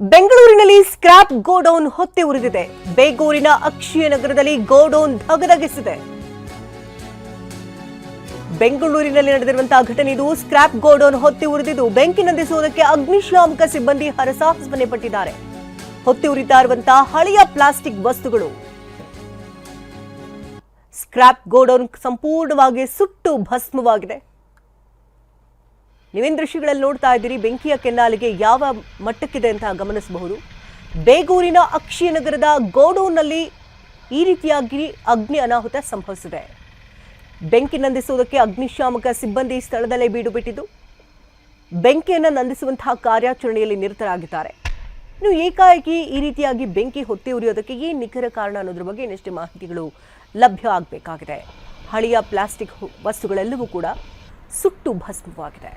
ಬೆಂಗಳೂರಿನಲ್ಲಿ scrap godown ಹೊತ್ತಿ ಉರಿದಿದೆ. ಬೇಗೂರಿನ ಅಕ್ಷಯ ನಗರದಲ್ಲಿ ಗೋಡೌನ್ ಧಗಧಗಿಸಿದೆ. ಬೆಂಗಳೂರಿನಲ್ಲಿ ನಡೆದಿರುವಂತಹ ಘಟನೆ ಇದು. ಸ್ಕ್ರಾಪ್ ಗೋಡೌನ್ ಹೊತ್ತಿ ಉರಿದಿದ್ದು, ಬೆಂಕಿ ನಂದಿಸುವುದಕ್ಕೆ ಅಗ್ನಿಶಾಮಕ ಸಿಬ್ಬಂದಿ ಹರಸಾಹಸನೆ ಪಟ್ಟಿದ್ದಾರೆ. ಹೊತ್ತಿ ಉರಿತಾ ಇರುವಂತಹ ಹಳೆಯ ಪ್ಲಾಸ್ಟಿಕ್ ವಸ್ತುಗಳು. ಸ್ಕ್ರಾಪ್ ಗೋಡೌನ್ ಸಂಪೂರ್ಣವಾಗಿ ಸುಟ್ಟು ಭಸ್ಮವಾಗಿದೆ. ನೀವೇನ್ ದೃಶ್ಯಗಳಲ್ಲಿ ನೋಡ್ತಾ ಇದ್ದೀರಿ? ಬೆಂಕಿಯ ಕೆನ್ನಾಲಿಗೆ ಯಾವ ಮಟ್ಟಕ್ಕಿದೆ ಅಂತ ಗಮನಿಸಬಹುದು. ಬೇಗೂರಿನ ಅಕ್ಷಯ ನಗರದ ಗೋಡೌನ್ನಲ್ಲಿ ಈ ರೀತಿಯಾಗಿ ಅಗ್ನಿ ಅನಾಹುತ ಸಂಭವಿಸಿದೆ. ಬೆಂಕಿ ನಂದಿಸುವುದಕ್ಕೆ ಅಗ್ನಿಶಾಮಕ ಸಿಬ್ಬಂದಿ ಸ್ಥಳದಲ್ಲೇ ಬೀಡು ಬಿಟ್ಟಿದ್ದು, ಬೆಂಕಿಯನ್ನು ನಂದಿಸುವಂತಹ ಕಾರ್ಯಾಚರಣೆಯಲ್ಲಿ ನಿರತರಾಗಿದ್ದಾರೆ. ಇನ್ನು ಏಕಾಏಕಿ ಈ ರೀತಿಯಾಗಿ ಬೆಂಕಿ ಹೊತ್ತಿ ಉರಿಯೋದಕ್ಕೆ ಏನು ನಿಖರ ಕಾರಣ ಅನ್ನೋದ್ರ ಬಗ್ಗೆ ಇನ್ನಷ್ಟು ಮಾಹಿತಿಗಳು ಲಭ್ಯ ಆಗಬೇಕಾಗಿದೆ. ಹಳೆಯ ಪ್ಲಾಸ್ಟಿಕ್ ವಸ್ತುಗಳೆಲ್ಲವೂ ಕೂಡ ಸುಟ್ಟು ಭಸ್ಮವಾಗಿದೆ.